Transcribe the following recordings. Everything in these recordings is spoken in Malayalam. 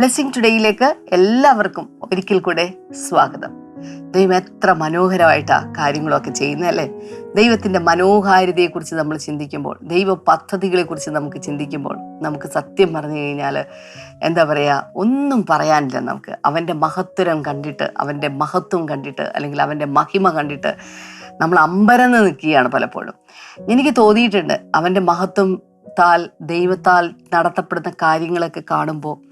ബ്ലെസ്സിങ് ടുഡേയിലേക്ക് എല്ലാവർക്കും ഒരിക്കൽ കൂടെ സ്വാഗതം. ദൈവം എത്ര മനോഹരമായിട്ടാണ് കാര്യങ്ങളൊക്കെ ചെയ്യുന്നത് അല്ലേ? ദൈവത്തിന്റെ മനോഹാരിതയെക്കുറിച്ച് നമ്മൾ ചിന്തിക്കുമ്പോൾ ദൈവ പദ്ധതികളെക്കുറിച്ച് നമുക്ക് ചിന്തിക്കുമ്പോൾ നമുക്ക് സത്യം പറഞ്ഞു കഴിഞ്ഞാൽ എന്താ പറയുക ഒന്നും പറയാനില്ല നമുക്ക്. അവന്റെ മഹത്വരം കണ്ടിട്ട് അവന്റെ മഹത്വം കണ്ടിട്ട് അല്ലെങ്കിൽ അവന്റെ മഹിമ കണ്ടിട്ട് നമ്മൾ അമ്പരന്ന് നിൽക്കുകയാണ് പലപ്പോഴും. എനിക്ക് തോന്നിയിട്ടുണ്ട് അവന്റെ മഹത്വം താൽ ദൈവത്താൽ നടത്തപ്പെടുന്ന കാര്യങ്ങളൊക്കെ കാണുമ്പോൾ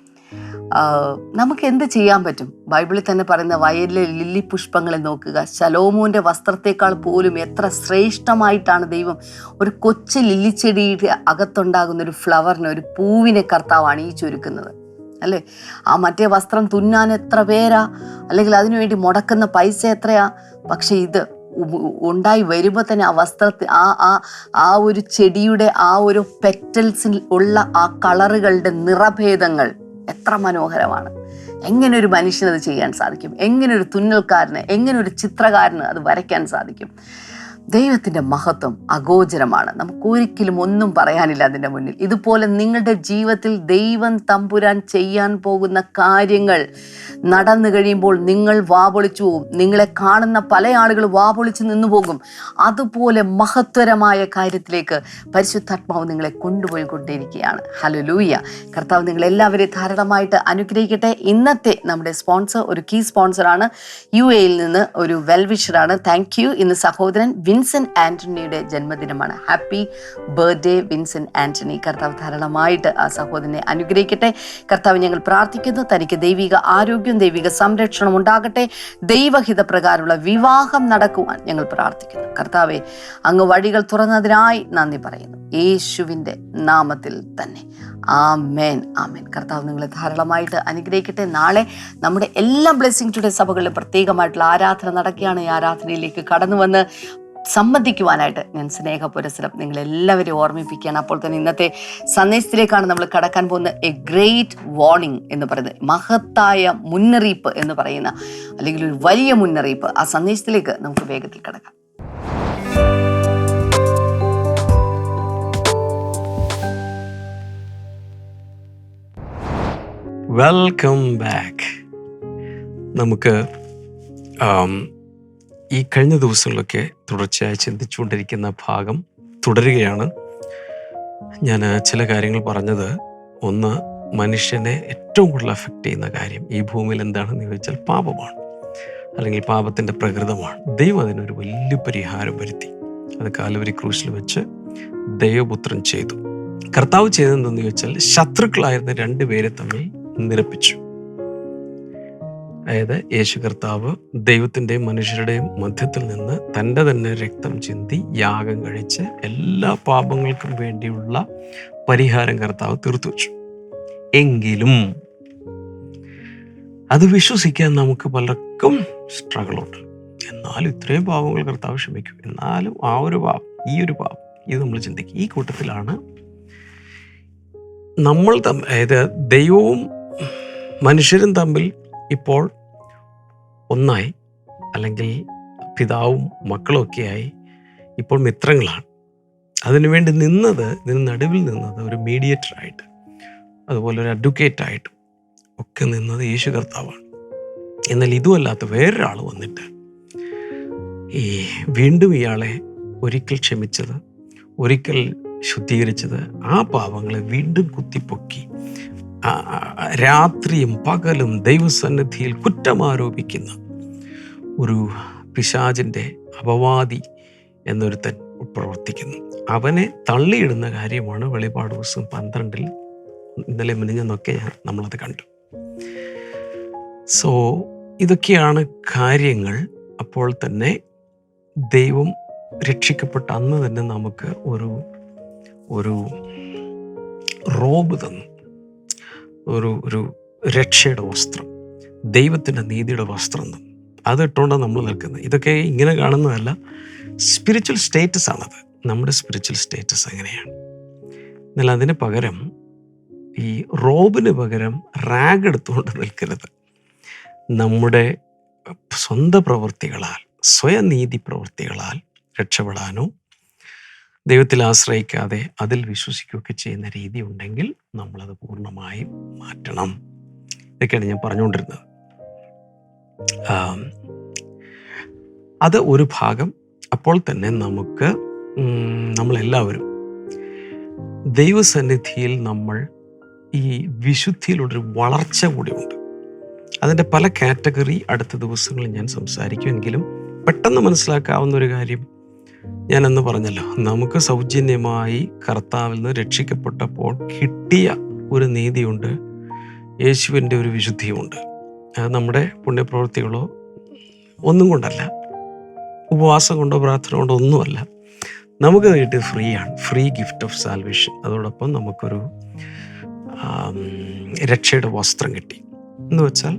നമുക്ക് എന്ത് ചെയ്യാൻ പറ്റും? ബൈബിളിൽ തന്നെ പറയുന്ന വയലിലെ ലില്ലി പുഷ്പങ്ങളെ നോക്കുക. ശലോമോന്റെ വസ്ത്രത്തെക്കാൾ പോലും എത്ര ശ്രേഷ്ഠമായിട്ടാണ് ദൈവം ഒരു കൊച്ചു ലില്ലിച്ചെടിയുടെ അകത്തുണ്ടാകുന്ന ഒരു ഫ്ലവറിനെ ഒരു പൂവിനെ കർത്താവ് അണിയിച്ചൊരുക്കുന്നത്. അല്ലേ? ആ മറ്റേ വസ്ത്രം തുന്നാൻ എത്ര പേരാ? അല്ലെങ്കിൽ അതിനുവേണ്ടി മുടക്കുന്ന പൈസ എത്രയാ? പക്ഷെ ഇത് ഉണ്ടായി വരുമ്പോൾ തന്നെ ആ വസ്ത്രത്തിൽ ആ ആ ആ ഒരു ചെടിയുടെ ആ ഒരു പെറ്റൽസിൽ ഉള്ള ആ കളറുകളുടെ നിറഭേദങ്ങൾ എത്ര മനോഹരമാണ്. എങ്ങനെ ഒരു മനുഷ്യനത് ചെയ്യാൻ സാധിക്കും? എങ്ങനെ ഒരു തുന്നൽക്കാരന് എങ്ങനെ ഒരു ചിത്രകാരന് അത് വരയ്ക്കാൻ സാധിക്കും? ദൈവത്തിന്റെ മഹത്വം അഗോചരമാണ്. നമുക്ക് ഒരിക്കലും ഒന്നും പറയാനില്ല അതിന്റെ മുന്നിൽ. ഇതുപോലെ നിങ്ങളുടെ ജീവിതത്തിൽ ദൈവം തമ്പുരാൻ ചെയ്യാൻ പോകുന്ന കാര്യങ്ങൾ നടന്നു കഴിയുമ്പോൾ നിങ്ങൾ വാപൊളിച്ചു പോകും നിങ്ങളെ കാണുന്ന പല ആളുകൾ വാപൊളിച്ച് നിന്നു പോകും. അതുപോലെ മഹത്വരമായ കാര്യത്തിലേക്ക് പരിശുദ്ധാത്മാവ് നിങ്ങളെ കൊണ്ടുപോയി കൊണ്ടിരിക്കുകയാണ് ഹലോ ലൂയ കർത്താവ് നിങ്ങളെല്ലാവരെയും ധാരാളമായിട്ട് അനുഗ്രഹിക്കട്ടെ. ഇന്നത്തെ നമ്മുടെ സ്പോൺസർ ഒരു കീ സ്പോൺസറാണ് യു എയിൽ നിന്ന് ഒരു വെൽവിഷറാണ് താങ്ക് യു ഇന്ന് സഹോദരൻ വിൻസൻ ആന്റണിയുടെ ജന്മദിനമാണ്. ഹാപ്പി ബർത്ത്ഡേ വിൻസെന്റ് ആന്റണി കർത്താവ് ധാരാളമായിട്ട് ആ സഹോദരനെ അനുഗ്രഹിക്കട്ടെ. കർത്താവ് ഞങ്ങൾ പ്രാർത്ഥിക്കുന്നു. തനിക്ക് ദൈവിക ആരോഗ്യം ദൈവിക സംരക്ഷണം ഉണ്ടാകട്ടെ. ദൈവഹിത പ്രകാരമുള്ള വിവാഹം നടക്കുവാൻ ഞങ്ങൾ പ്രാർത്ഥിക്കുന്നു. കർത്താവെ അങ്ങ് വഴികൾ തുറന്നതിനായി നന്ദി പറയുന്നു. യേശുവിന്റെ നാമത്തിൽ തന്നെ. ആമേൻ. ആമേൻ. കർത്താവ് നിങ്ങളെ ധാരാളമായിട്ട് അനുഗ്രഹിക്കട്ടെ. നാളെ നമ്മുടെ എല്ലാ ബ്ലെസ്സിങ് ടുഡേ സഭകളിലും പ്രത്യേകമായിട്ടുള്ള ആരാധന നടക്കുകയാണ്. ഈ ആരാധനയിലേക്ക് കടന്നു വന്ന് സംബന്ധിക്കുവാനായിട്ട് ഞാൻ സ്നേഹ പുരസരം നിങ്ങളെല്ലാവരെയും ഓർമ്മിപ്പിക്കുകയാണ്. അപ്പോൾ തന്നെ ഇന്നത്തെ സന്ദേശത്തിലേക്കാണ് നമ്മൾ കടക്കാൻ പോകുന്ന എ ഗ്രേറ്റ് വാർണിംഗ് എന്ന് പറയുന്നത്. മഹത്തായ മുന്നറിയിപ്പ് എന്ന് പറയുന്ന അല്ലെങ്കിൽ ഒരു വലിയ മുന്നറിയിപ്പ്. ആ സന്ദേശത്തിലേക്ക് നമുക്ക് വേഗത്തിൽ കടക്കാം. വെൽക്കം ബാക്ക് നമുക്ക് ആം, ഈ കഴിഞ്ഞ ദിവസങ്ങളിലൊക്കെ തുടർച്ചയായി ചിന്തിച്ചുകൊണ്ടിരിക്കുന്ന ഭാഗം തുടരുകയാണ്. ഞാൻ ചില കാര്യങ്ങൾ പറഞ്ഞത്. ഒന്ന് മനുഷ്യനെ ഏറ്റവും കൂടുതൽ അഫക്റ്റ് ചെയ്യുന്ന കാര്യം ഈ ഭൂമിയിൽ എന്താണെന്ന് ചോദിച്ചാൽ പാപമാണ്. അല്ലെങ്കിൽ പാപത്തിന്റെ പ്രകൃതമാണ്. ദൈവം അതിനൊരു വലിയ പരിഹാരം വരുത്തി. അത് കാലുവരി ക്രൂശിൽ വെച്ച് ദൈവപുത്രൻ ചെയ്തു. കർത്താവ് ചെയ്തതെന്തെന്ന് ചോദിച്ചാൽ ശത്രുക്കളായിരുന്ന രണ്ടുപേരെ തമ്മിൽ നിരപ്പിച്ചു. അതായത് യേശു കർത്താവ് ദൈവത്തിന്റെയും മനുഷ്യരുടെയും മധ്യത്തിൽ നിന്ന് തന്റെ തന്നെ രക്തം ചിന്തി യാഗം കഴിച്ച് എല്ലാ പാപങ്ങൾക്കും വേണ്ടിയുള്ള പരിഹാരം കർത്താവ് തീർത്തു വച്ചു. എങ്കിലും അത് വിശ്വസിക്കാൻ നമുക്ക് പലർക്കും സ്ട്രഗിളുണ്ട് എന്നാലും ഇത്രയും പാപങ്ങൾ കർത്താവ് ക്ഷമിക്കും. എന്നാലും ആ ഒരു പാപം ഈ ഒരു പാപം ഇത് നമ്മൾ ചിന്തിക്കും. ഈ കൂട്ടത്തിലാണ് നമ്മൾ തമ്മിൽ അതായത് ദൈവവും മനുഷ്യരും തമ്മിൽ ഇപ്പോൾ ഒന്നായി അല്ലെങ്കിൽ പിതാവും മക്കളും ഒക്കെയായി ഇപ്പോൾ മിത്രങ്ങളാണ്. അതിനുവേണ്ടി നിന്നത് ഇതിന് നടുവിൽ നിന്നത് ഒരു മീഡിയേറ്ററായിട്ട് അതുപോലെ ഒരു അഡ്വക്കേറ്റ് ആയിട്ടും ഒക്കെ നിന്നത് യേശു കർത്താവാണ്. എന്നാൽ ഇതുമല്ലാത്ത വേറൊരാൾ വന്നിട്ട് ഈ വീണ്ടും ഇയാളെ ഒരിക്കൽ ക്ഷമിച്ചത് ഒരിക്കൽ ശുദ്ധീകരിച്ചത് ആ പാവങ്ങളെ വീണ്ടും കുത്തിപ്പൊക്കി രാത്രിയും പകലും ദൈവസന്നിധിയിൽ കുറ്റമാരോപിക്കുന്ന ഒരു പിശാചിന്റെ അപവാദി എന്നൊരുത്തൻ പ്രവർത്തിക്കുന്നു. അവനെ തള്ളിയിടുന്ന കാര്യമാണ് വെളിപാട് ദിവസം പന്ത്രണ്ടിൽ ഇന്നലെ മിനിഞ്ഞെന്നൊക്കെ നമ്മളത് കണ്ടു. സോ ഇതൊക്കെയാണ് കാര്യങ്ങൾ. അപ്പോൾ തന്നെ ദൈവം രക്ഷിക്കപ്പെട്ട അന്ന് തന്നെ നമുക്ക് ഒരു ഒരു റോബ് തന്നു. ഒരു ഒരു രക്ഷയുടെ വസ്ത്രം ദൈവത്തിന്റെ നീതിയുടെ വസ്ത്രം അതിട്ടുകൊണ്ടാണ് നമ്മൾ നിൽക്കുന്നത്. ഇതൊക്കെ ഇങ്ങനെ കാണുന്നതല്ല സ്പിരിച്വൽ സ്റ്റേറ്റസ് ആണത്. നമ്മുടെ സ്പിരിച്വൽ സ്റ്റേറ്റസ് അങ്ങനെയാണ്. എന്നാൽ അതിന് പകരം ഈ റോബിന് പകരം റാഗ് എടുത്തുകൊണ്ട് നിൽക്കരുത്. നമ്മുടെ സ്വന്തം പ്രവൃത്തികളാൽ സ്വയനീതി പ്രവൃത്തികളാൽ രക്ഷപ്പെടാനോ ദൈവത്തിൽ ആശ്രയിക്കാതെ അതിൽ വിശ്വസിക്കുകയൊക്കെ ചെയ്യുന്ന രീതി ഉണ്ടെങ്കിൽ നമ്മളത് പൂർണമായും മാറ്റണം. ഇതൊക്കെയാണ് ഞാൻ പറഞ്ഞുകൊണ്ടിരുന്നത്. അത് ഒരു ഭാഗം അപ്പോൾ തന്നെ നമുക്ക് നമ്മളെല്ലാവരും ദൈവസന്നിധിയിൽ നമ്മൾ ഈ വിശുദ്ധിയിലുള്ളൊരു വളർച്ച കൂടിയുണ്ട്. അതിന്റെ പല കാറ്റഗറി അടുത്ത ദിവസങ്ങളിൽ ഞാൻ സംസാരിക്കുമെങ്കിലും പെട്ടെന്ന് മനസ്സിലാക്കാവുന്ന ഒരു കാര്യം ഞാൻ എന്ന് പറഞ്ഞല്ലോ നമുക്ക് സൗജന്യമായി കർത്താവിൽ നിന്ന് രക്ഷിക്കപ്പെട്ടപ്പോൾ കിട്ടിയ ഒരു നീതിയുണ്ട് യേശുവിന്റെ ഒരു വിശുദ്ധിയുമുണ്ട്. അത് നമ്മുടെ പുണ്യപ്രവൃത്തികളോ ഒന്നും കൊണ്ടല്ല ഉപവാസം കൊണ്ടോ പ്രാർത്ഥന കൊണ്ടോ ഒന്നുമല്ല. നമുക്ക് കിട്ടിയത് ഫ്രീ ആണ് ഫ്രീ ഗിഫ്റ്റ് ഓഫ് സാൽവേഷൻ. അതോടൊപ്പം നമുക്കൊരു രക്ഷയുടെ വസ്ത്രം കിട്ടി. എന്ന് വെച്ചാൽ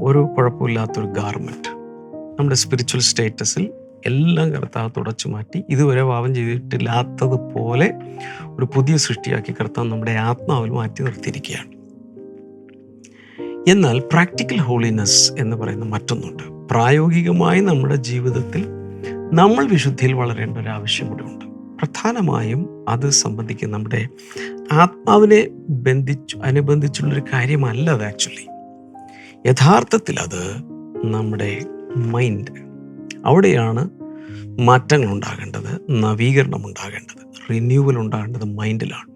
ഒരു കുഴപ്പമില്ലാത്തൊരു ഗാർമെന്റ് നമ്മുടെ സ്പിരിച്വൽ സ്റ്റേറ്റസിൽ എല്ലാം കർത്താവ് തുടച്ചു മാറ്റി ഇതുവരെ പാപം ചെയ്തിട്ടില്ലാത്തതുപോലെ ഒരു പുതിയ സൃഷ്ടിയാക്കി കർത്താവ് നമ്മുടെ ആത്മാവിൽ മാറ്റി നിർത്തിയിരിക്കുകയാണ്. എന്നാൽ പ്രാക്ടിക്കൽ ഹോളിനെസ് എന്ന് പറയുന്ന മറ്റൊന്നുണ്ട്. പ്രായോഗികമായി നമ്മുടെ ജീവിതത്തിൽ നമ്മൾ വിശുദ്ധിയിൽ വളരേണ്ട ഒരു ആവശ്യം കൂടെ ഉണ്ട്. പ്രധാനമായും അത് സംബന്ധിക്കുന്ന നമ്മുടെ ആത്മാവിനെ ബന്ധിച്ചു അനുബന്ധിച്ചുള്ളൊരു കാര്യമല്ല അത് ആക്ച്വലി. യഥാർത്ഥത്തിൽ അത് നമ്മുടെ മൈൻഡ് അവിടെയാണ് മാറ്റങ്ങൾ ഉണ്ടാകേണ്ടത് നവീകരണം ഉണ്ടാകേണ്ടത് റിന്യൂവൽ ഉണ്ടാകേണ്ടത് മൈൻഡിലാണ്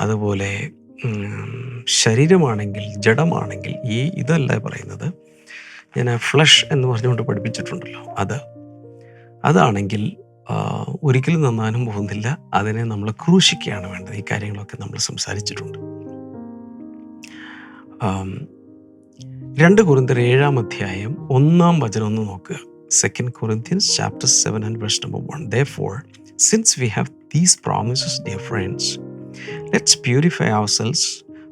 അതുപോലെ ശരീരമാണെങ്കിൽ ജഡമാണെങ്കിൽ ഈ ഇതല്ല പറയുന്നത്? ഞാൻ ഫ്ലഷ് എന്ന് പറഞ്ഞുകൊണ്ട് പഠിപ്പിച്ചിട്ടുണ്ടല്ലോ അത്. അതാണെങ്കിൽ ഒരിക്കലും നന്നാനും പോകുന്നില്ല അതിനെ നമ്മൾ ക്രൂശിക്കുകയാണ് വേണ്ടത്. ഈ കാര്യങ്ങളൊക്കെ നമ്മൾ സംസാരിച്ചിട്ടുണ്ട്. രണ്ട് കുറിന്തർ ഏഴാം അധ്യായം ഒന്നാം വചനം ഒന്ന് നോക്കുക. Second Corinthians chapter seven and verse number one therefore since we have these promises dear friends let's purify ourselves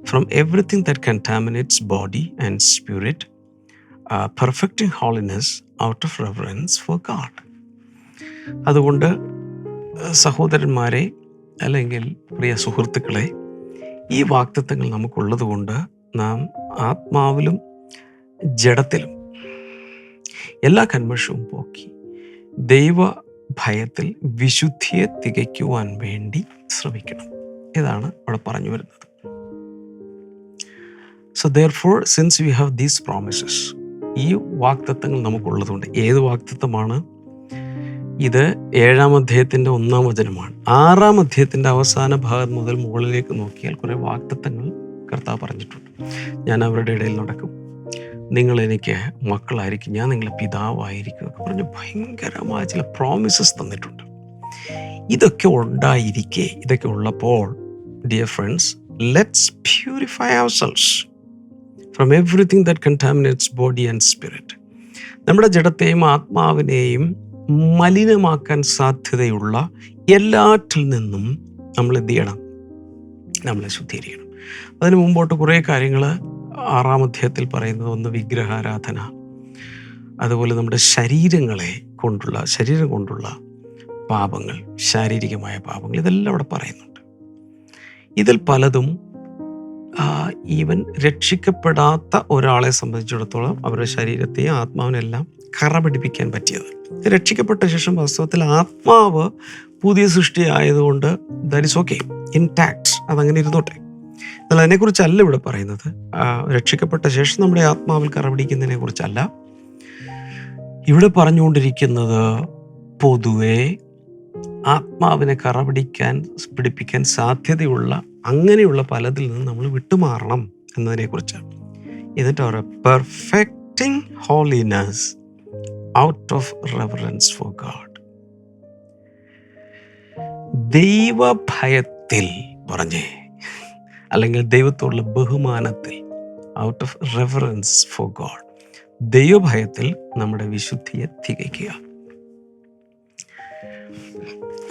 from everything that contaminates body and spirit perfecting holiness out of reference for God അതുകൊണ്ട് സഹോദരന്മാരെ അല്ലെങ്കിൽ പ്രിയ സുഹൃത്തുക്കളെ ഈ വാക്തത്വങ്ങൾ നമുക്കുള്ളത് കൊണ്ട് നാം ആത്മാവിലും ജഡത്തിലും എല്ലാ കന്മഷവും പോക്കി. ദൈവ ഭയത്തിൽ വിശുദ്ധിയെ തികയ്ക്കുവാൻ വേണ്ടി ശ്രമിക്കണം. ഇതാണ് അവിടെ പറഞ്ഞു വരുന്നത്. So therefore since you have these promises ഈ വാക്തത്വങ്ങൾ നമുക്കുള്ളതുകൊണ്ട് ഏത് വാക്തത്വമാണ്? ഇത് ഏഴാം അധ്യായത്തിന്റെ ഒന്നാം വചനമാണ്. ആറാം അധ്യായത്തിന്റെ അവസാന ഭാഗം മുതൽ മുകളിലേക്ക് നോക്കിയാൽ കുറേ വാക്തത്വങ്ങൾ കർത്താവ് പറഞ്ഞിട്ടുണ്ട്. ഞാൻ അവരുടെ ഇടയിൽ നടക്കും. നിങ്ങൾ എനിക്ക് മക്കളായിരിക്കും ഞാൻ നിങ്ങളെ പിതാവായിരിക്കും ഒക്കെ പറഞ്ഞ് ഭയങ്കരമായ ചില പ്രോമിസസ് തന്നിട്ടുണ്ട്. ഇതൊക്കെ ഉണ്ടായിരിക്കെ ഇതൊക്കെ ഉള്ളപ്പോൾ dear friends let's purify ourselves from everything that contaminates body and spirit നമ്മുടെ ജഡത്തെയും ആത്മാവിനെയും മലിനമാക്കാൻ സാധ്യതയുള്ള എല്ലാറ്റിൽ നിന്നും നമ്മൾ എന്ത് ചെയ്യണം? നമ്മളെ ശുദ്ധീകരിക്കണം. അതിന് മുമ്പോട്ട് കുറേ കാര്യങ്ങൾ ആറാം അധ്യായത്തിൽ പറയുന്നത് ഒന്ന് വിഗ്രഹാരാധന. അതുപോലെ നമ്മുടെ ശരീരങ്ങളെ കൊണ്ടുള്ള ശരീരം കൊണ്ടുള്ള പാപങ്ങൾ ശാരീരികമായ പാപങ്ങൾ ഇതെല്ലാം അവിടെ പറയുന്നുണ്ട്. ഇതിൽ പലതും ഈവൻ രക്ഷിക്കപ്പെടാത്ത ഒരാളെ സംബന്ധിച്ചിടത്തോളം അവരുടെ ശരീരത്തെയും ആത്മാവിനെല്ലാം കറ പിടിപ്പിക്കാൻ പറ്റിയത്. രക്ഷിക്കപ്പെട്ട ശേഷം വാസ്തവത്തിൽ ആത്മാവ് പുതിയ സൃഷ്ടി ആയതുകൊണ്ട് ദാറ്റ് ഇസ് ഓക്കെ ഇൻടാക്ട് അതങ്ങനെ ഇരുന്നോട്ടെ. എന്നാൽ അതിനെക്കുറിച്ചല്ല ഇവിടെ പറയുന്നത്. രക്ഷിക്കപ്പെട്ട ശേഷം നമ്മുടെ ആത്മാവിൽ കറപിടിക്കുന്നതിനെ കുറിച്ചല്ല. ഇവിടെ പറഞ്ഞുകൊണ്ടിരിക്കുന്നത് പൊതുവെ ആത്മാവിനെ കറപിടിക്കാൻ പിടിപ്പിക്കാൻ സാധ്യതയുള്ള അങ്ങനെയുള്ള പലതിൽ നിന്ന് നമ്മൾ വിട്ടുമാറണം എന്നതിനെ കുറിച്ചാണ് എന്നിട്ട് അവർ perfecting holiness out of reverence for God ദൈവഭയത്തിൽ പറഞ്ഞേ അല്ലെങ്കിൽ ദൈവത്തോടുള്ള ബഹുമാനത്തിൽ out of reference for God ദൈവഭയത്തിൽ നമ്മുടെ വിശുദ്ധിയെ തികയ്ക്കുക.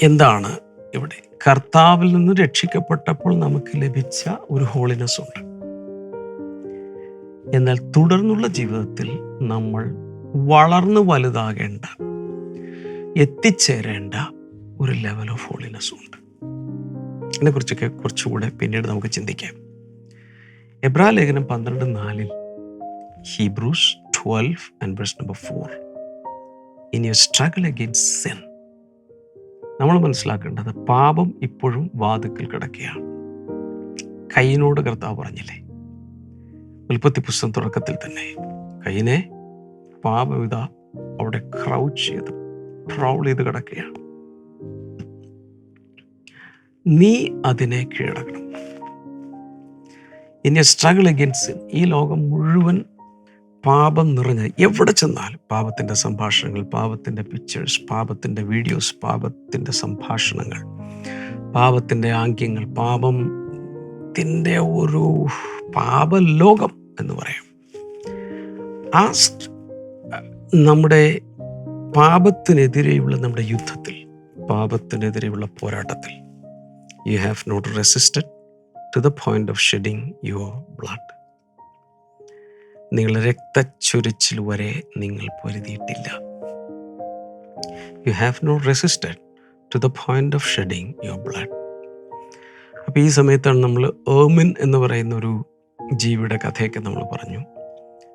എന്താണ് ഇവിടെ? കർത്താവിൽ നിന്ന് രക്ഷിക്കപ്പെട്ടപ്പോൾ നമുക്ക് ലഭിച്ച ഒരു ഹോളിനെസ് ഉണ്ട്. എന്നാൽ തുടർന്നുള്ള ജീവിതത്തിൽ നമ്മൾ വളർന്നു വലുതാകേണ്ട എത്തിച്ചേരേണ്ട ഒരു ലെവൽ ഓഫ് ഹോളിനെസ് ഉണ്ട്. ഇതിനെക്കുറിച്ചൊക്കെ കുറച്ചുകൂടെ പിന്നീട് നമുക്ക് ചിന്തിക്കാം. എബ്രാ ലേഖനം പന്ത്രണ്ട് നാലിൽ Hebrews twelve and verse number four in you struggle against sin നമ്മൾ മനസ്സിലാക്കേണ്ടത് പാപം ഇപ്പോഴും വാതുക്കൽ കിടക്കുകയാണ്. കൈയിനോട് കർത്താവ് പറഞ്ഞില്ലേ ഉൽപ്പത്തി പുസ്തകം തുടക്കത്തിൽ തന്നെ കൈനെ പാപവിത അവിടെ ക്രൗച്ച് ചെയ്ത് പ്രൗൾ ചെയ്ത് കിടക്കുകയാണ്. നീ അതിനെ കീഴടക്കണം. ഇനി സ്ട്രഗിൾ അഗെൻസ്റ്റ് ഈ ലോകം മുഴുവൻ പാപം നിറഞ്ഞ എവിടെ ചെന്നാലും പാപത്തിന്റെ സംഭാഷണങ്ങൾ പാപത്തിന്റെ പിക്ചേഴ്സ് പാപത്തിന്റെ വീഡിയോസ് പാപത്തിന്റെ സംഭാഷണങ്ങൾ പാപത്തിന്റെ ആംഗ്യങ്ങൾ പാപത്തിന്റെ ഒരു പാപലോകം എന്ന് പറയാം. ആ നമ്മുടെ പാപത്തിനെതിരെയുള്ള നമ്മുടെ യുദ്ധത്തിൽ പാപത്തിനെതിരെയുള്ള പോരാട്ടത്തിൽ. You have not resisted to the point of shedding your blood നിങ്ങൾ രക്തച്ചൊരിച്ചിൽ വരെ നിങ്ങൾ പൊരുതിയിട്ടില്ല. You have not resisted to the point of shedding your blood അപ്പോൾ ഈ സമയത്താണ് നമ്മൾ ഏമിൻ എന്ന് പറയുന്ന ഒരു ജീവിയുടെ കഥയൊക്കെ നമ്മൾ പറഞ്ഞു.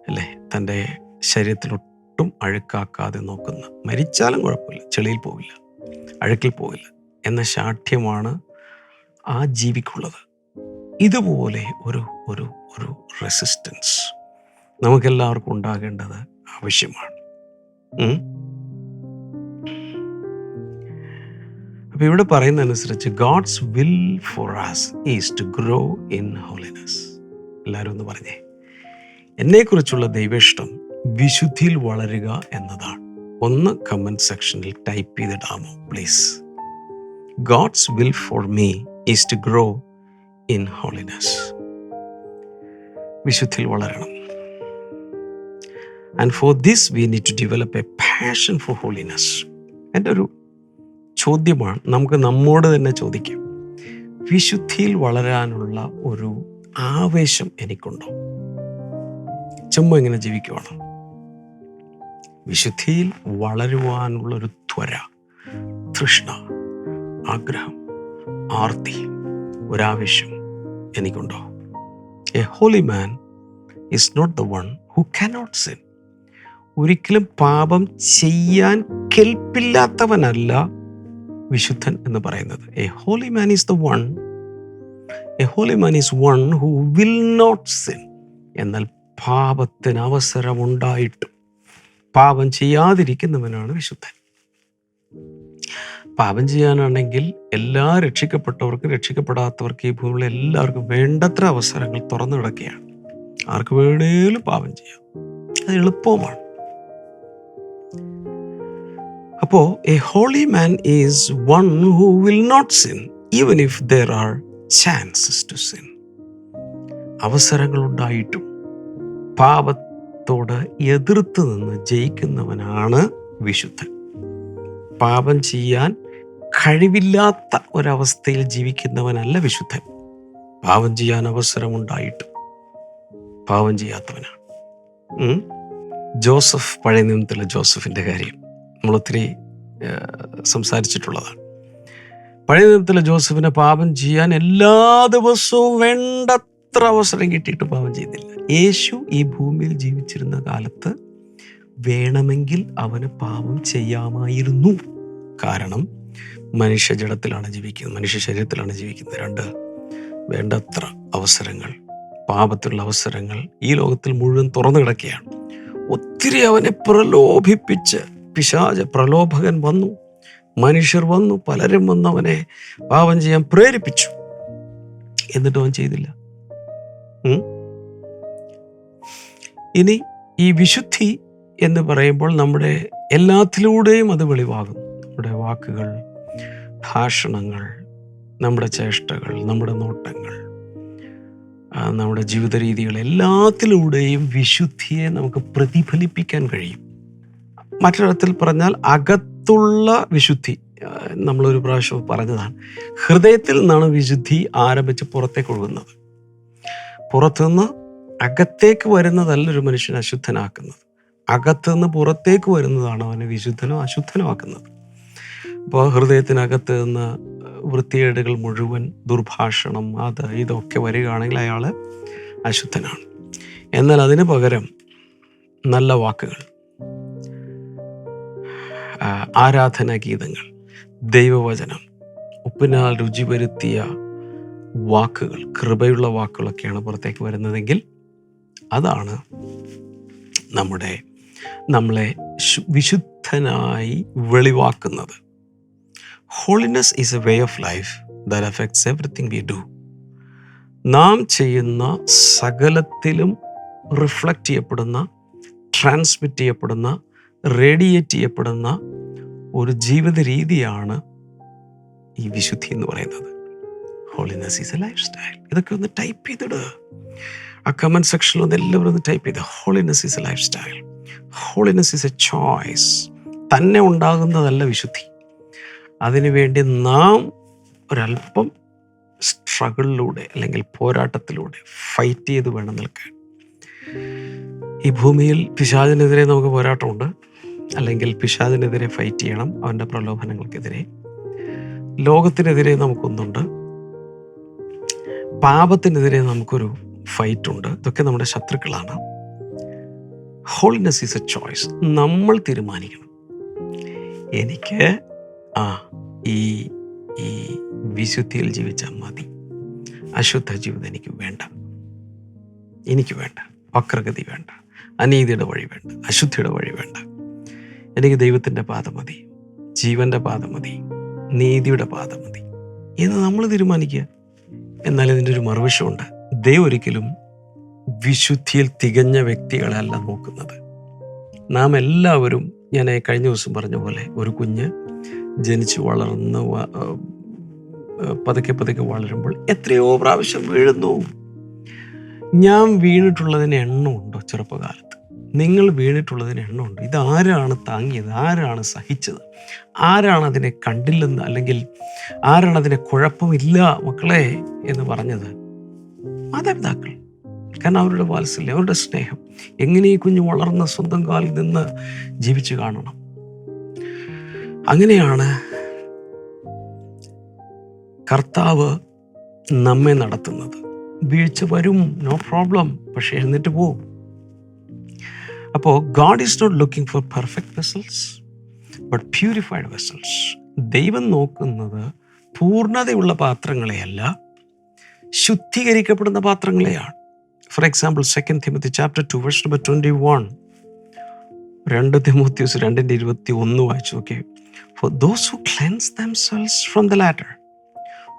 അല്ലേ? തന്റെ ശരീരത്തിൽ ഒട്ടും അഴുക്കാക്കാതെ നോക്കുന്ന. മരിച്ചാലും കുഴപ്പമില്ല. ചെളിയിൽ പോവില്ല. അഴുക്കിൽ പോവില്ല. എന്ന ശാഠ്യമാണ് ആ ജീവിക്കുള്ളത് ഇതുപോലെ ഒരു ഒരു ഒരു റെസിസ്റ്റൻസ് നമുക്കെല്ലാവർക്കും ഉണ്ടാകേണ്ടത് ആവശ്യമാണ്. അപ്പോൾ അപ്പൊ ഇവിടെ പറയുന്ന അനുസരിച്ച് God's will for us is to grow in holiness എല്ലാവരും ഒന്ന് പറഞ്ഞേ. എന്നെക്കുറിച്ചുള്ള ദൈവേഷ്ടം വിശുദ്ധിയിൽ വളരുക എന്നതാണ്. ഒന്ന് കമന്റ് സെക്ഷനിൽ type ചെയ്തിടാമോ please God's will for me is to grow in holiness വിശുദ്ധിൽ വളരണം. And for this we need to develop a passion for holiness എന്റെ ഒരു ചോദ്യമാണ്. നമുക്ക് നമ്മോട് തന്നെ ചോദിക്കാം. വിശുദ്ധിയിൽ വളരാനുള്ള ഒരു ആവേശം എനിക്കുണ്ടോ? ചുമ്മാ ഇങ്ങനെ ജീവിക്കുവാണ്? വിശുദ്ധിയിൽ വളരുവാനുള്ള ഒരു ത്വര തൃഷ്ണ ആഗ്രഹം. ആർത്തി ഒരാവേശം എനിക്കുണ്ടോ? A holy man is not the one who cannot sin ഒരിക്കലും പാപം ചെയ്യാൻ കെൽപ്പില്ലാത്തവനല്ല വിശുദ്ധൻ എന്ന് പറയുന്നത്. A holy man is the one a holy man is one who will not sin എന്നാൽ പാപത്തിന് അവസരമുണ്ടായിട്ടും പാപം ചെയ്യാതിരിക്കുന്നവനാണ് വിശുദ്ധൻ. പാപം ചെയ്യാനാണെങ്കിൽ എല്ലാ രക്ഷിക്കപ്പെട്ടവർക്കും രക്ഷിക്കപ്പെടാത്തവർക്കും ഈ ഭൂമിയിലെ എല്ലാവർക്കും വേണ്ടത്ര അവസരങ്ങൾ തുറന്നു കിടക്കുകയാണ്. ആർക്ക് വേണേലും പാപം ചെയ്യാം. അത് എളുപ്പവുമാണ്. അപ്പോ a holy man is one who will not sin even if there are chances to sin അവസരങ്ങൾ ഉണ്ടായിട്ടും പാപത്തോട് എതിർത്ത് നിന്ന് ജയിക്കുന്നവനാണ് വിശുദ്ധൻ. പാപം ചെയ്യാൻ കഴിവില്ലാത്ത ഒരവസ്ഥയിൽ ജീവിക്കുന്നവനല്ല വിശുദ്ധൻ. പാവം ചെയ്യാൻ അവസരമുണ്ടായിട്ടും പാവം ചെയ്യാത്തവനാണ്. ജോസഫ് പഴയ നിയമത്തിലെ ജോസഫിന്റെ കാര്യം ആ, സംസാരിച്ചിട്ടുള്ളതാണ്. പഴയ നിയമത്തിലെ ജോസഫിനെ പാപം ചെയ്യാൻ എല്ലാ ദിവസവും വേണ്ടത്ര അവസരം കിട്ടിയിട്ട് പാപം ചെയ്തില്ല. യേശു ഈ ഭൂമിയിൽ ജീവിച്ചിരുന്ന കാലത്ത് വേണമെങ്കിൽ അവന് പാപം ചെയ്യാമായിരുന്നു. കാരണം മനുഷ്യ ജഡത്തിലാണ് ജീവിക്കുന്നത്. മനുഷ്യ ശരീരത്തിലാണ് ജീവിക്കുന്നത്. രണ്ട് വേണ്ടത്ര അവസരങ്ങൾ പാപത്തിലുള്ള അവസരങ്ങൾ ഈ ലോകത്തിൽ മുഴുവൻ തുറന്നു കിടക്കുകയാണ്. ഒത്തിരി അവനെ പ്രലോഭിപ്പിച്ച് പിശാച പ്രലോഭകൻ വന്നു. മനുഷ്യർ വന്നു പലരും വന്ന് അവനെ പാപം ചെയ്യാൻ പ്രേരിപ്പിച്ചു. എന്നിട്ട് അവൻ ചെയ്തില്ല. ഇനി ഈ വിശുദ്ധി എന്ന് പറയുമ്പോൾ നമ്മുടെ എല്ലാത്തിലൂടെയും അത് വെളിവാകും നമ്മുടെ വാക്കുകൾ ഭാഷണങ്ങൾ നമ്മുടെ ചേഷ്ടകൾ നമ്മുടെ നോട്ടങ്ങൾ നമ്മുടെ ജീവിത രീതികൾ എല്ലാത്തിലൂടെയും വിശുദ്ധിയെ നമുക്ക് പ്രതിഫലിപ്പിക്കാൻ കഴിയും. മറ്റൊരിടത്തിൽ പറഞ്ഞാൽ അകത്തുള്ള വിശുദ്ധി നമ്മളൊരു പ്രാവശ്യം പറഞ്ഞതാണ്. ഹൃദയത്തിൽ നിന്നാണ് വിശുദ്ധി ആരംഭിച്ച് പുറത്തേക്ക് ഒഴുകുന്നത്. പുറത്തുനിന്ന് അകത്തേക്ക് വരുന്നതല്ല ഒരു മനുഷ്യനെ അശുദ്ധനാക്കുന്നത്. അകത്തുനിന്ന് പുറത്തേക്ക് വരുന്നതാണ് അവനെ വിശുദ്ധനോ അശുദ്ധനോ ആക്കുന്നത്. അപ്പോൾ ഹൃദയത്തിനകത്ത് നിന്ന് വൃത്തികേടുകൾ മുഴുവൻ ദുർഭാഷണം അത് ഇതൊക്കെ വരികയാണെങ്കിൽ അയാൾ അശുദ്ധനാണ്. എന്നാൽ അതിന് പകരം നല്ല വാക്കുകൾ ആരാധനാ ഗീതങ്ങൾ ദൈവവചനം ഉപ്പിനാൽ രുചി വരുത്തിയ വാക്കുകൾ കൃപയുള്ള വാക്കുകളൊക്കെയാണ് പുറത്തേക്ക് വരുന്നതെങ്കിൽ അതാണ് നമ്മുടെ നമ്മളെ വിശുദ്ധനായി വെളിവാക്കുന്നത്. Holiness is a way of life that affects everything we do നാം ചെയ്യുന്ന സകലത്തിലും റിഫ്ലക്റ്റ് ചെയ്യപ്പെടുന്ന ട്രാൻസ്മിറ്റ് ചെയ്യപ്പെടുന്ന റേഡിയേറ്റ് ചെയ്യപ്പെടുന്ന ഒരു ജീവിത രീതിയാണ് ഈ വിശുദ്ധി എന്ന് പറയുന്നത്. Holiness is a lifestyle ഇതൊക്കെ ഒന്ന് ടൈപ്പ് ചെയ്തിടുക ആ കമന്റ് സെക്ഷനിൽ ഒന്ന് എല്ലാവരും ഒന്ന് ടൈപ്പ് ചെയ്ത്. Holiness is a lifestyle holiness is a choice തന്നെ ഉണ്ടാകുന്നതല്ല വിശുദ്ധി. അതിനുവേണ്ടി നാം ഒരല്പം സ്ട്രഗിളിലൂടെ അല്ലെങ്കിൽ പോരാട്ടത്തിലൂടെ ഫൈറ്റ് ചെയ്ത് വേണം നിൽക്കാൻ. ഈ ഭൂമിയിൽ പിശാചിനെതിരെ നമുക്ക് പോരാട്ടമുണ്ട്. അല്ലെങ്കിൽ പിശാചിനെതിരെ ഫൈറ്റ് ചെയ്യണം. അവന്റെ പ്രലോഭനങ്ങൾക്കെതിരെ. ലോകത്തിനെതിരെ നമുക്കൊന്നുണ്ട്. പാപത്തിനെതിരെ നമുക്കൊരു ഫൈറ്റ് ഉണ്ട്. ഇതൊക്കെ നമ്മുടെ ശത്രുക്കളാണ്. ഹോളിനെസ് ഈസ് എ ചോയ്സ് നമ്മൾ തീരുമാനിക്കണം. എനിക്ക് ആ ഈ ഈ വിശുദ്ധിയിൽ ജീവിച്ചാൽ മതി. അശുദ്ധ ജീവിതം എനിക്ക് വേണ്ട. എനിക്ക് വേണ്ട. വക്രഗതി വേണ്ട. അനീതിയുടെ വഴി വേണ്ട. അശുദ്ധിയുടെ വഴി വേണ്ട. എനിക്ക് ദൈവത്തിന്റെ പാത മതി. ജീവന്റെ പാത മതി. നീതിയുടെ പാത മതി. എന്ന് നമ്മൾ തീരുമാനിക്കുക. എന്നാൽ ഇതിന്റെ ഒരു മറുവശമുണ്ട്. ദൈവം ഒരിക്കലും വിശുദ്ധിയിൽ തികഞ്ഞ വ്യക്തികളല്ല നോക്കുന്നത്. നാം എല്ലാവരും ഞാൻ കഴിഞ്ഞ ദിവസം പറഞ്ഞ പോലെ ഒരു കുഞ്ഞ് ജനിച്ച് വളർന്ന് പതുക്കെ പതുക്കെ വളരുമ്പോൾ എത്രയോ പ്രാവശ്യം വീഴുന്നു. ഞാൻ വീണിട്ടുള്ളതിന് എണ്ണമുണ്ടോ ചെറുപ്പകാലത്ത്? നിങ്ങൾ വീണിട്ടുള്ളതിന് എണ്ണമുണ്ട്? ഇത് ആരാണ് താങ്ങിയത്? ആരാണ് സഹിച്ചത്? ആരാണ് അതിനെ കണ്ടില്ലെന്ന് അല്ലെങ്കിൽ ആരാണ് അതിനെ കുഴപ്പമില്ല മക്കളെ എന്ന് പറഞ്ഞത്? മാതാപിതാക്കൾ. കാരണം അവരുടെ വാത്സല്യം അവരുടെ സ്നേഹം. എങ്ങനെ ഈ കുഞ്ഞ് വളർന്ന സ്വന്തം കാലിൽ നിന്ന് ജീവിച്ചു കാണണം? അങ്ങനെയാണ് കർത്താവ് നമ്മെ നടത്തുന്നത്. വീഴ്ച വരും നോ പ്രോബ്ലം പക്ഷെ എഴുന്നേറ്റ് പോവും അപ്പോൾ God is not looking for perfect vessels but purified vessels ദൈവം നോക്കുന്നത് പൂർണതയുള്ള പാത്രങ്ങളെയല്ല ശുദ്ധീകരിക്കപ്പെടുന്ന പാത്രങ്ങളെയാണ്. For example second Timothy chapter two verse number twenty one രണ്ട് തിമോത്യൂസ് രണ്ടിന്റെ ഇരുപത്തി ഒന്ന് വായിച്ചു നോക്കിയേ. For those who cleanse themselves from the latter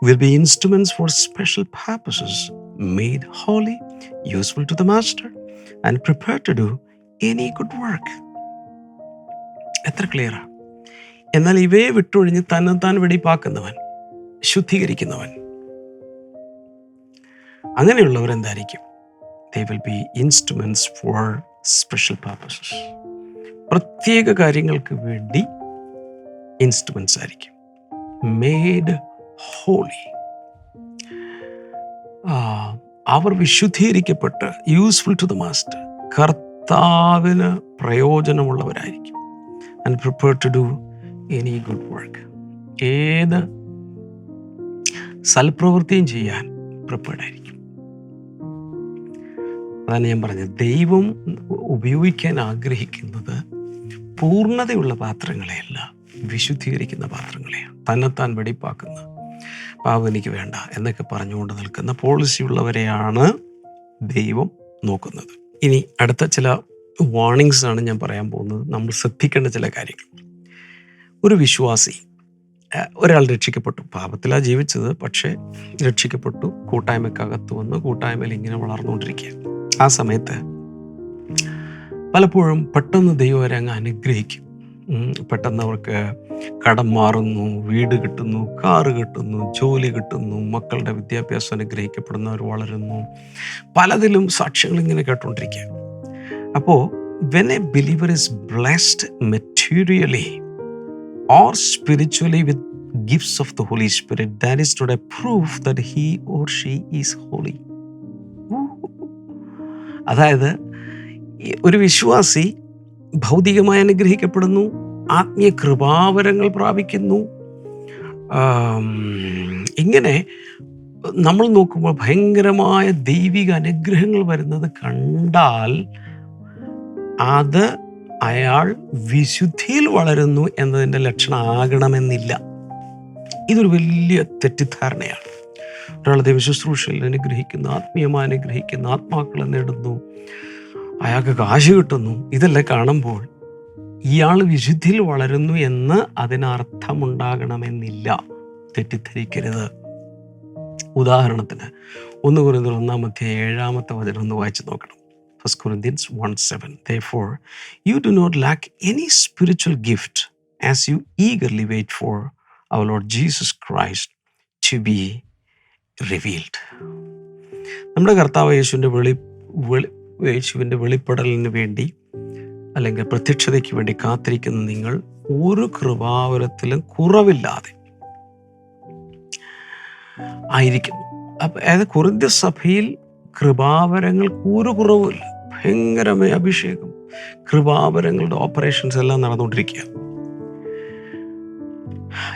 will be instruments for special purposes, made holy useful to the master and prepare to do any good work എത്ര ക്ലിയറാ? എന്നാൽ ഇവയെ വിട്ടൊഴിഞ്ഞ് തന്നെത്താൻ വെടിപ്പാക്കുന്നവൻ ശുദ്ധീകരിക്കുന്നവൻ. അങ്ങനെയുള്ളവർ എന്തായിരിക്കും? They will be instruments for special purposes പ്രത്യേക കാര്യങ്ങൾക്ക് വേണ്ടി ഇൻസ്ട്രുമെന്റ്സ് ആയിരിക്കും. മെയ്ഡ് ഹോളി അവർ വിശുദ്ധീകരിക്കപ്പെട്ട് യൂസ്ഫുൾ ടു ദ മാസ്റ്റർ കർത്താവിന് പ്രയോജനമുള്ളവരായിരിക്കും. And prepare to do any good work ഏത് സൽപ്രവൃത്തിയും ചെയ്യാൻ പ്രിപ്പയർഡ് ആയിരിക്കും. അതാണ് ഞാൻ പറഞ്ഞത്. ദൈവം ഉപയോഗിക്കാൻ ആഗ്രഹിക്കുന്നത് പൂർണതയുള്ള പാത്രങ്ങളെയല്ല വിശുദ്ധീകരിക്കുന്ന പാത്രങ്ങളെയാണ്. തന്നെത്താൻ വെടിപ്പാക്കുന്ന പാവം എനിക്ക് വേണ്ട എന്നൊക്കെ പറഞ്ഞുകൊണ്ട് നിൽക്കുന്ന പോളിസി ഉള്ളവരെയാണ് ദൈവം നോക്കുന്നത്. ഇനി അടുത്ത ചില വാർണിങ്സ് ആണ് ഞാൻ പറയാൻ പോകുന്നത്. നമ്മൾ ശ്രദ്ധിക്കേണ്ട ചില കാര്യങ്ങൾ. ഒരു വിശ്വാസി ഒരാൾ രക്ഷിക്കപ്പെട്ടു. പാപത്തിലാണ് ജീവിച്ചത് പക്ഷേ രക്ഷിക്കപ്പെട്ടു. കൂട്ടായ്മക്കകത്ത് വന്ന് കൂട്ടായ്മയിൽ ഇങ്ങനെ വളർന്നുകൊണ്ടിരിക്കുക ആ സമയത്ത് പലപ്പോഴും പെട്ടെന്ന് ദൈവം അവരെ അങ്ങ് അനുഗ്രഹിക്കും. പെട്ടെന്ന് അവർക്ക് കടം മാറുന്നു വീട് കിട്ടുന്നു കാറ് കിട്ടുന്നു ജോലി കിട്ടുന്നു മക്കളുടെ വിദ്യാഭ്യാസം അനുഗ്രഹിക്കപ്പെടുന്നവർ വളരുന്നു. പലതിലും സാക്ഷ്യങ്ങൾ ഇങ്ങനെ കേട്ടുകൊണ്ടിരിക്കുക. അപ്പോൾ when a believer is blessed materially or spiritually with gifts of the Holy Spirit that is today proof that he or she is holy. അതായത് ഒരു വിശ്വാസി ഭൗതികമായി അനുഗ്രഹിക്കപ്പെടുന്നു ആത്മീയ കൃപാവരങ്ങൾ പ്രാപിക്കുന്നു. ഇങ്ങനെ നമ്മൾ നോക്കുമ്പോൾ ഭയങ്കരമായ ദൈവിക അനുഗ്രഹങ്ങൾ വരുന്നത് കണ്ടാൽ അത് അയാൾ വിശുദ്ധിയിൽ വളരുന്നു എന്നതിന്റെ ലക്ഷണമാകണമെന്നില്ല ഇതൊരു വലിയ തെറ്റിദ്ധാരണയാണ്. ഒരാൾ ദൈവശുശ്രൂഷയിൽ അനുഗ്രഹിക്കുന്നു ആത്മീയമായി അനുഗ്രഹിക്കുന്നു ആത്മാക്കളെ നേടുന്നു. അയാൾക്ക് കാശ് കിട്ടുന്നു. ഇതല്ലേ കാണുമ്പോൾ ഇയാൾ വിശുദ്ധിയിൽ വളരുന്നു എന്ന് അതിനർത്ഥമുണ്ടാകണമെന്നില്ല. തെറ്റിദ്ധരിക്കരുത്. ഉദാഹരണത്തിന് ഒന്ന് കുറിന്തർ ഒന്നാമത്തെ ഏഴാമത്തെ വചനം ഒന്ന് വായിച്ചു നോക്കണം. First Corinthians one seven therefore you do not lack any spiritual gift as you eagerly wait for our Lord Jesus Christ to be revealed നമ്മുടെ കർത്താവ് യേശുവിന്റെ വെളി വെളി യേശുവിന്റെ വെളിപ്പെടലിന് വേണ്ടി അല്ലെങ്കിൽ പ്രത്യക്ഷതയ്ക്ക് വേണ്ടി കാത്തിരിക്കുന്ന നിങ്ങൾ ഒരു കൃപാവരത്തിലും കുറവില്ലാതെ ആയിരിക്കുന്നു അപ്പം അതായത് കുറിന്ത സഭയിൽ കൃപാവരങ്ങൾക്ക് ഒരു കുറവുമില്ല ഭയങ്കരമായ അഭിഷേകം കൃപാവരങ്ങളുടെ ഓപ്പറേഷൻസ് എല്ലാം നടന്നുകൊണ്ടിരിക്കുക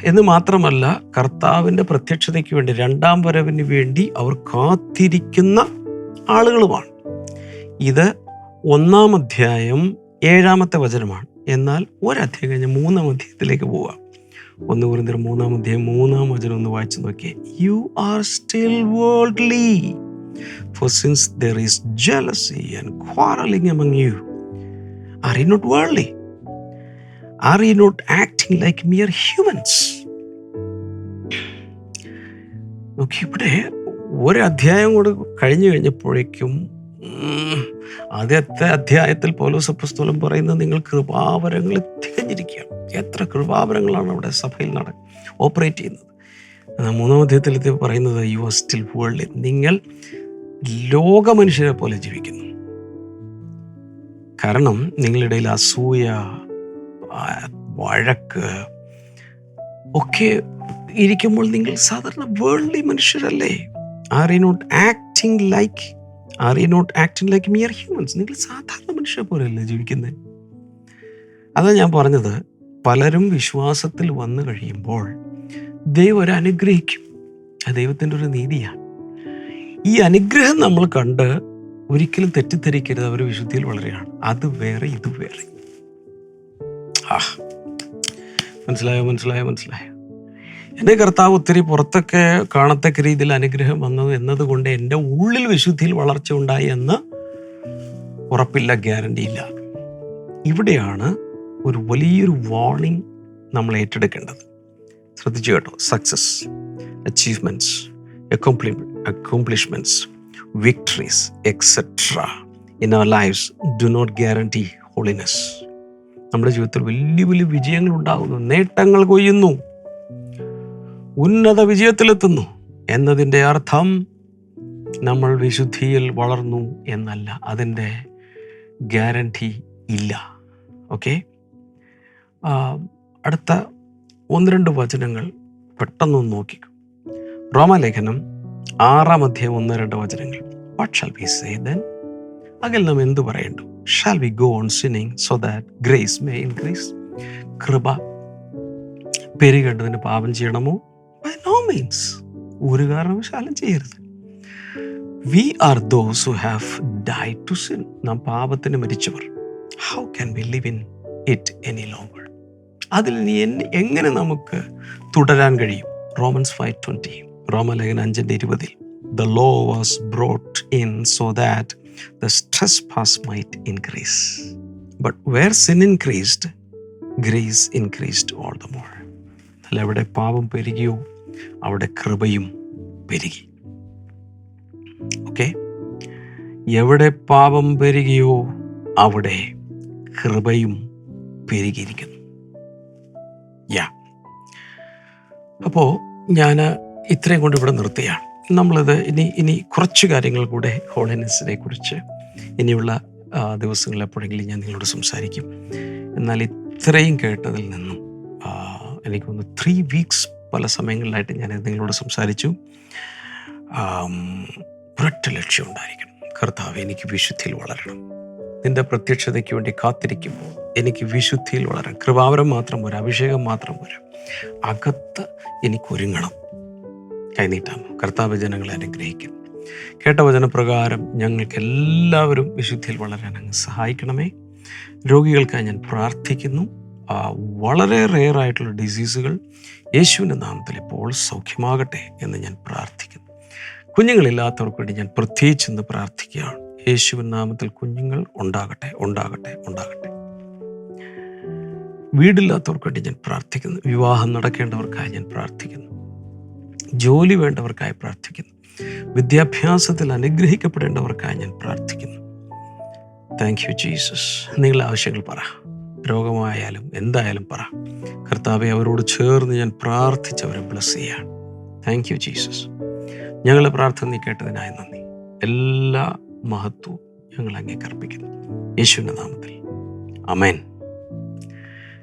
എന്ന് മാത്രമല്ല കർത്താവിന്റെ പ്രത്യക്ഷതയ്ക്ക് വേണ്ടി രണ്ടാം വരവിന് വേണ്ടി അവർ കാത്തിരിക്കുന്ന ആളുകളുമാണ്. ഇത് ഒന്നാം അധ്യായം ഏഴാമത്തെ വചനമാണ്. എന്നാൽ ഒരധ്യായം കഴിഞ്ഞ് മൂന്നാം അധ്യായത്തിലേക്ക് പോവാം. ഒന്ന് കുറിന്തർ മൂന്നാം അധ്യായം മൂന്നാം വചനം ഒന്ന് വായിച്ചു നോക്കിയേ. You are still worldly for since there is jealousy and quarrelling among you are you not worldly are you not acting like mere humans നോക്കി ഇവിടെ ഒരു അധ്യായം കൂടെ കഴിഞ്ഞു കഴിഞ്ഞപ്പോഴേക്കും ആദ്യത്തെ അധ്യായത്തിൽ പോലും പുസ്തകം പറയുന്നത് നിങ്ങൾ കൃപാവരങ്ങൾ തികഞ്ഞിരിക്കുകയാണ് എത്ര കൃപാവരങ്ങളാണ് അവിടെ സഭയിൽ നട ഓപ്പറേറ്റ് ചെയ്യുന്നത്. മൂന്നാം അധ്യായത്തിൽ പറയുന്നത് യു ആർ സ്റ്റിൽ വേൾഡ് നിങ്ങൾ ലോക മനുഷ്യരെ പോലെ ജീവിക്കുന്നു. കാരണം നിങ്ങളിടയിൽ അസൂയ വഴക്ക് ഒക്കെ ഇരിക്കുമ്പോൾ നിങ്ങൾ സാധാരണ വേൾഡ്ലി മനുഷ്യരല്ലേ? Are you not acting like are you not acting like mere humans നിങ്ങൾ സാധാരണ മനുഷ്യരെ പോലെയല്ലേ ജീവിക്കുന്നത് അതാണ് ഞാൻ പറഞ്ഞത് പലരും വിശ്വാസത്തിൽ വന്നു കഴിയുമ്പോൾ ദൈവം ഒരു അനുഗ്രഹിക്കും. അത് ദൈവത്തിന്റെ ഒരു നീതിയാണ്. ഈ അനുഗ്രഹം നമ്മൾ കണ്ട് ഒരിക്കലും തെറ്റിദ്ധരിക്കരുത്. അവർ വിശുദ്ധിയിൽ വളരെയാണ് അത് വേറെ ഇത് വേറെ. ആ മനസ്സിലായോ? മനസ്സിലായോ? മനസ്സിലായോ? എന്റെ കർത്താവ് ഒത്തിരി പുറത്തൊക്കെ കാണത്തക്ക രീതിയിൽ അനുഗ്രഹം വന്നത് എന്നതുകൊണ്ട് എന്റെ ഉള്ളിൽ വിശുദ്ധിയിൽ വളർച്ച ഉണ്ടായി എന്ന് ഉറപ്പില്ല ഗ്യാരണ്ടി ഇല്ല. ഇവിടെയാണ് ഒരു വലിയൊരു വാർണിംഗ് നമ്മൾ ഏറ്റെടുക്കേണ്ടത്. ശ്രദ്ധിച്ചു കേട്ടോ. Success achievements accompli accomplishments victories etcetera in our lives do not guarantee holiness നമ്മുടെ ജീവിതത്തിൽ വലിയ വലിയ വിജയങ്ങൾ ഉണ്ടാകുന്നു നേട്ടങ്ങൾ കൊയ്യുന്നു. ഉന്നത വിജയത്തിലെത്തുന്നു എന്നതിന്റെ അർത്ഥം നമ്മൾ വിശുദ്ധിയിൽ വളർന്നു എന്നല്ല. അതിന്റെ ഗ്യാരണ്ടി ഇല്ല. ഓക്കെ? അടുത്ത ഒന്ന് രണ്ട് വചനങ്ങൾ പെട്ടെന്ന് നോക്കിക്കോ. റോമലേഖനം ആറാം അധ്യായം ഒന്ന് രണ്ട് വചനങ്ങൾ. What shall we say then അകൽ നാം എന്തു പറയണ്ടു? Shall we go on sinning so that grace may increase കൃപ പെരുകേണ്ടതിന് പാപം ചെയ്യണമോ? ബൈ നോ മീൻസ് ഒരു കാരണവശാലും ചെയ്യരുത്. We are those who have die to sin നാം പാപത്തിന് മരിച്ചവർ. How can we live in it any longer അതിൽ ഇനി എൻ- എങ്ങനെ നമുക്ക് തുടരാൻ കഴിയും? റോമൻസ് ഫൈവ് ട്വന്റി റോമലേഖൻ അഞ്ചിന്റെ ഇരുപതിൽ. The law was brought in so that the trespass might increase but where sin increased grace increased all the more അല്ല എവിടെ പാപം പെരുകിയോ? അവിടെ കൃപയും പെരുകി. ഓക്കെ എവിടെ പാപം പെരുകിയോ അവിടെ കൃപയും പെരുകിയിരിക്കുന്നു. യാ അപ്പോൾ ഞാൻ ഇത്രയും കൊണ്ട് ഇവിടെ നിർത്തുകയാണ്. നമ്മളിത് ഇനി ഇനി കുറച്ച് കാര്യങ്ങൾ കൂടെ ഹോളിനെസ്സിനെ കുറിച്ച് ഇനിയുള്ള ദിവസങ്ങളിൽ എപ്പോഴെങ്കിലും ഞാൻ നിങ്ങളോട് സംസാരിക്കും. എന്നാൽ ഇത്രയും കേട്ടതിൽ നിന്നും എനിക്കൊന്ന് ത്രീ വീക്സ് പല സമയങ്ങളിലായിട്ട് ഞാൻ നിങ്ങളോട് സംസാരിച്ചു. ഒരൊറ്റ ലക്ഷ്യം ഉണ്ടായിരിക്കണം. കർത്താവ് എനിക്ക് വിശുദ്ധിയിൽ വളരണം. നിന്റെ പ്രത്യക്ഷതയ്ക്ക് വേണ്ടി കാത്തിരിക്കുമ്പോൾ എനിക്ക് വിശുദ്ധിയിൽ വളരാം കൃപാവരം മാത്രം പോരാ അഭിഷേകം മാത്രം പോരാ. അകത്ത് എനിക്കൊരുങ്ങണം കൈനീട്ടാം കർത്താവ് ജനങ്ങളെ അനുഗ്രഹിക്കും. കേട്ട വചനപ്രകാരം ഞങ്ങൾക്ക് എല്ലാവരും വിശുദ്ധിയിൽ വളരാൻ അങ്ങ് സഹായിക്കണമേ. രോഗികൾക്കായി ഞാൻ പ്രാർത്ഥിക്കുന്നു. വളരെ റെയർ ആയിട്ടുള്ള ഡിസീസുകൾ യേശുവിന്റെ നാമത്തിൽ ഇപ്പോൾ സൗഖ്യമാകട്ടെ എന്ന് ഞാൻ പ്രാർത്ഥിക്കുന്നു. കുഞ്ഞുങ്ങളില്ലാത്തവർക്ക് വേണ്ടി ഞാൻ പ്രത്യേകിച്ച് ഇന്ന് പ്രാർത്ഥിക്കുകയാണ്. യേശുവിൻ നാമത്തിൽ കുഞ്ഞുങ്ങൾ ഉണ്ടാകട്ടെ ഉണ്ടാകട്ടെ ഉണ്ടാകട്ടെ. വീടില്ലാത്തവർക്ക് വേണ്ടി ഞാൻ പ്രാർത്ഥിക്കുന്നു. വിവാഹം നടക്കേണ്ടവർക്കായി ഞാൻ പ്രാർത്ഥിക്കുന്നു. ജോലി വേണ്ടവർക്കായി പ്രാർത്ഥിക്കുന്നു. വിദ്യാഭ്യാസത്തിൽ അനുഗ്രഹിക്കപ്പെടേണ്ടവർക്കായി ഞാൻ പ്രാർത്ഥിക്കുന്നു. താങ്ക് യു ജീസസ് നിങ്ങളുടെ ആവശ്യങ്ങൾ പറ. രോഗമായാലും എന്തായാലും പറ. കർത്താവെ അവരോട് ചേർന്ന് ഞാൻ പ്രാർത്ഥിച്ചവരെ ബ്ലസ് ചെയ്യാണ്. താങ്ക് യു ജീസസ് ഞങ്ങളുടെ പ്രാർത്ഥന നീ കേട്ടതിനായി നന്ദി. എല്ലാ മഹത്വവും ഞങ്ങൾ അങ്ങേക്ക് അർപ്പിക്കുന്നു. യേശുവിന്റെ നാമത്തിൽ. അമേൻ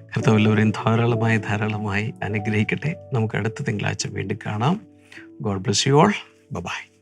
കർത്താവ് എല്ലാവരെയും ധാരാളമായി ധാരാളമായി അനുഗ്രഹിക്കട്ടെ. നമുക്ക് അടുത്ത തിങ്കളാഴ്ച വീണ്ടും കാണാം. God bless you all bye